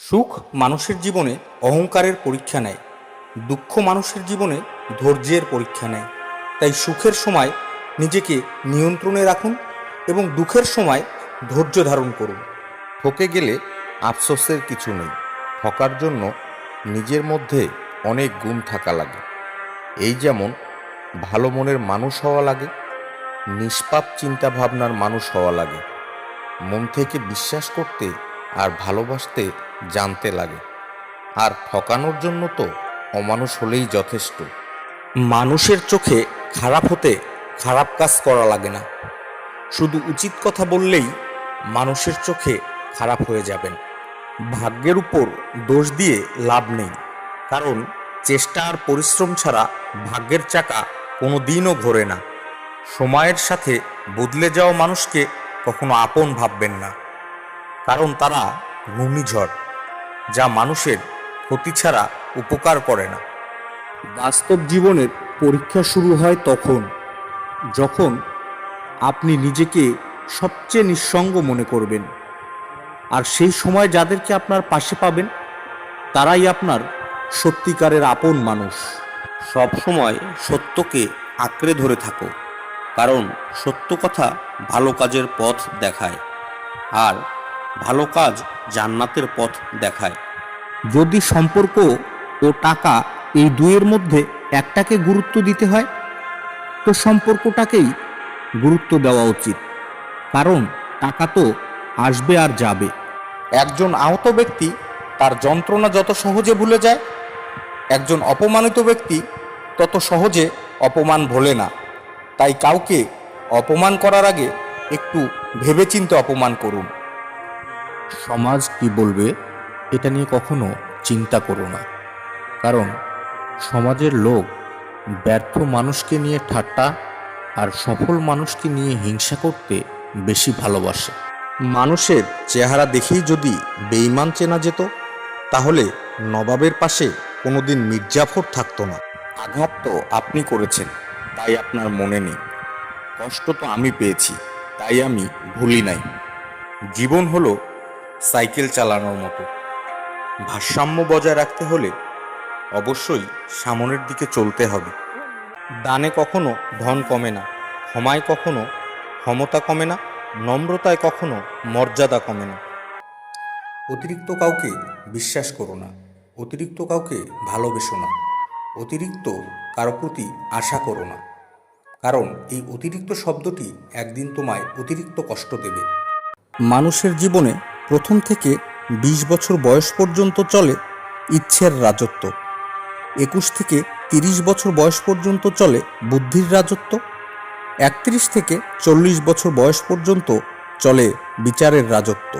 সুখ মানুষের জীবনে অহংকারের পরীক্ষা নেয়, দুঃখ মানুষের জীবনে ধৈর্যের পরীক্ষা নেয়। তাই সুখের সময় নিজেকে নিয়ন্ত্রণে রাখুন এবং দুঃখের সময় ধৈর্য ধারণ করুন। ঠকে গেলে আফসোসের কিছু নেই, ঠকার জন্য নিজের মধ্যে অনেক গুণ থাকা লাগে। এই যেমন ভালো মনের মানুষ হওয়া লাগে, নিষ্পাপ চিন্তা ভাবনার মানুষ হওয়া লাগে। মন থেকে বিশ্বাস করতে আর ভালোবাসতে জানতে লাগে। আর ঠকানোর জন্য তো অমানুষ হলেই যথেষ্ট। মানুষের চোখে খারাপ হতে খারাপ কাজ করা লাগে না। শুধু উচিত কথা বললেই মানুষের চোখে খারাপ হয়ে যাবেন। ভাগ্যের উপর দোষ দিয়ে লাভ নেই। কারণ চেষ্টা আর পরিশ্রম ছাড়া ভাগ্যের চাকা কোনো দিনও ঘোরে না। সময়ের সাথে বদলে যাওয়া মানুষকে কখনো আপন ভাববেন না। কারণ তারা ঘূর্ণিঝড় যা মানুষের ক্ষতি ছাড়া উপকার করে না। বাস্তব জীবনের পরীক্ষা শুরু হয় তখন যখন আপনি নিজেকে সবচেয়ে নিঃসঙ্গ মনে করবেন। আর সেই সময় যাদেরকে আপনার পাশে পাবেন তারাই আপনার সত্যিকারের আপন মানুষ। সব সময় সত্যকে আঁকড়ে ধরে থাকো কারণ সত্য কথা ভালো কাজের পথ দেখায়। আর ভালো কাজ জান্নাতের পথ দেখায়। যদি সম্পর্ক ও টাকা এই দুয়ের মধ্যে একটাকে গুরুত্ব দিতে হয় তো সম্পর্কটাকেই গুরুত্ব দেওয়া উচিত। কারণ টাকা তো আসবে আর যাবে। একজন আহত ব্যক্তি তার যন্ত্রণা যত সহজে ভুলে যায় একজন অপমানিত ব্যক্তি তত সহজে অপমান ভোলে না। তাই কাউকে অপমান করার আগে একটু ভেবেচিন্তে অপমান করুন। সমাজ কি বলবে, এটা নিয়ে কখনো চিন্তা করো না। কারণ সমাজের লোক ব্যর্থ মানুষকে নিয়ে ঠাট্টা আর সফল মানুষকে নিয়ে হিংসা করতে বেশি ভালোবাসে। মানুষের চেহারা দেখেই যদি বেইমান চেনা যেত, তাহলে নবাবের পাশে কোনোদিন মির্জাফর থাকতো না। আঘাত তো আপনি করেছেন, তাই আপনার মনে নেই। কষ্ট তো আমি পেয়েছি, তাই আমি ভুলি নাই। জীবন হলো সাইকেল চালানোর মতো। ভারসাম্য বজায় রাখতে হলে অবশ্যই সামনের দিকে চলতে হবে। দানে কখনো ধন কমে না, ক্ষমায় কখনো ক্ষমতা কমে না, নম্রতায় কখনো মর্যাদা কমে না। অতিরিক্ত কাউকে বিশ্বাস করো না, অতিরিক্ত কাউকে ভালোবেসো না, অতিরিক্ত কারও প্রতি আশা করো না। কারণ এই অতিরিক্ত শব্দটি একদিন তোমায় অতিরিক্ত কষ্ট দেবে। মানুষের জীবনে প্রথম থেকে বিশ বছর বয়স পর্যন্ত চলে ইচ্ছের রাজত্ব। একুশ থেকে তিরিশ বছর বয়স পর্যন্ত চলে বুদ্ধির রাজত্ব। একত্রিশ থেকে চল্লিশ বছর বয়স পর্যন্ত চলে বিচারের রাজত্ব।